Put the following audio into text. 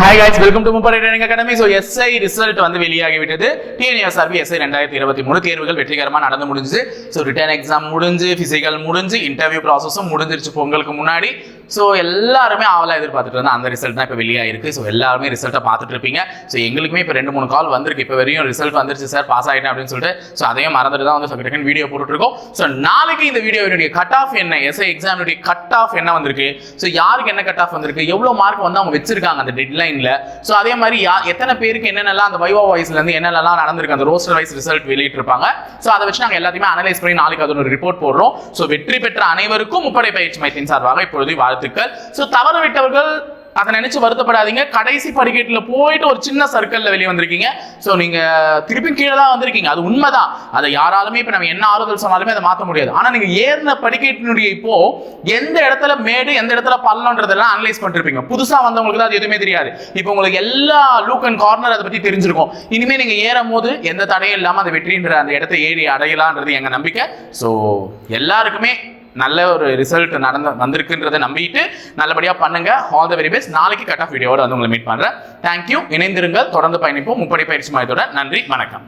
Hi guys welcome to முப்படை training academy so SI result வந்து வெளியாகிவிட்டது. டிஎன்எஸ்ஆர்பி எஸ்ஐ ரெண்டாயிரத்தி இருபத்தி மூணு தேர்வுகள் வெற்றிகரமாக நடந்து முடிஞ்சு ஸோ ரிட்டர்ன் எக்ஸாம் முடிஞ்சு ஃபிசிக்கல் முடிஞ்சு இன்டர்வியூ ப்ராசஸும் முடிஞ்சிருச்சு பொங்கலுக்கு முன்னாடி. ஸோ எல்லாருமே ஆவலாக எதிர்பார்த்துட்டு இருந்தால் அந்த ரிசல்ட் தான் இப்போ வெளியாகிருக்கு ஸோ எல்லாருமே ரிசல்ட்டை பார்த்துட்டு இருப்பீங்க. ஸோ எங்களுக்குமே இப்போ ரெண்டு மூணு கால் வந்திருக்கு. இப்போ வரையும் ரிசல்ட் வந்துருச்சு சார் பாஸ் ஆகிட்டேன் அப்படின்னு சொல்லிட்டு. ஸோ அதையும் மறந்துட்டு தான் வந்து செகண்ட் வீடியோ போட்டுருக்கோம் ஸோ நாளைக்கு இந்த வீடியோவினுடைய கட் ஆஃப் என்ன எஸ்ஐ எக்ஸாமினுடைய கட் ஆஃப் என்ன வந்திருக்கு? ஸோ யாருக்கு என்ன கட் ஆஃப் வந்திருக்கு? எவ்வளோ மார்க் வந்து அவங்க வச்சிருக்காங்க? அந்த டெட்லைன் டெட்லைனில் ஸோ அதே மாதிரி யா எத்தனை பேருக்கு என்னென்னலாம் அந்த வைவா வாய்ஸ்லேருந்து என்னென்னலாம் நடந்திருக்கு அந்த ரோஸ்டர் வைஸ் ரிசல்ட் வெளியிட்டிருப்பாங்க. ஸோ அதை வச்சு நாங்கள் எல்லாத்தையுமே அனலைஸ் பண்ணி நாளைக்கு அது ஒரு ரிப்போர்ட் போடுறோம். ஸோ வெற்றி பெற்ற அனைவருக்கும் முப்படை பயிற்சி மையத்தின் சார்பாக இப்பொழுது வாழ்த்துக்கள். ஸோ தவறு விட்டவர்கள் அதை நினைச்சு வருத்தப்படாதீங்க. கடைசி படிக்கட்டில் போயிட்டு ஒரு சின்ன சர்க்கிளில் வெளியே வந்திருக்கீங்க. ஸோ நீங்கள் திருப்பி கீழே தான் வந்திருக்கீங்க. அது உண்மைதான். அதை யாராலுமே இப்போ நம்ம என்ன ஆறுதல் சொன்னாலுமே அதை மாற்ற முடியாது. ஆனால் நீங்கள் ஏறின படிக்கட்டினுடைய இப்போ எந்த இடத்துல மேடு எந்த இடத்துல பள்ளம்ன்றதெல்லாம் அனலைஸ் பண்ணிருப்பீங்க. புதுசாக வந்தவங்களுக்கு தான் அது எதுவுமே தெரியாது. இப்போ உங்களுக்கு எல்லா லூக் அண்ட் கார்னர் அதை பற்றி தெரிஞ்சிருக்கும். இனிமேல் நீங்கள் ஏறும் போது எந்த தடையும் இல்லாமல் அந்த வெற்றின்ற அந்த இடத்த ஏறி அடையலான்றது எங்கள் நம்பிக்கை. ஸோ எல்லாருக்குமே நல்ல ஒரு ரிசல்ட் நடந்து வந்திருக்குன்றதை நம்பிட்டு நல்லபடியாக பண்ணுங்க. ஆல் த வெரி பெஸ்ட் நாளைக்கு கட் ஆஃப் வீடியோட வந்து உங்களை மீட் பண்ணுறேன் தேங்க்யூ இணைந்திருங்கள். தொடர்ந்து பயணிப்போம். முப்படை பயிற்சி மையத்தோட நன்றி. வணக்கம்.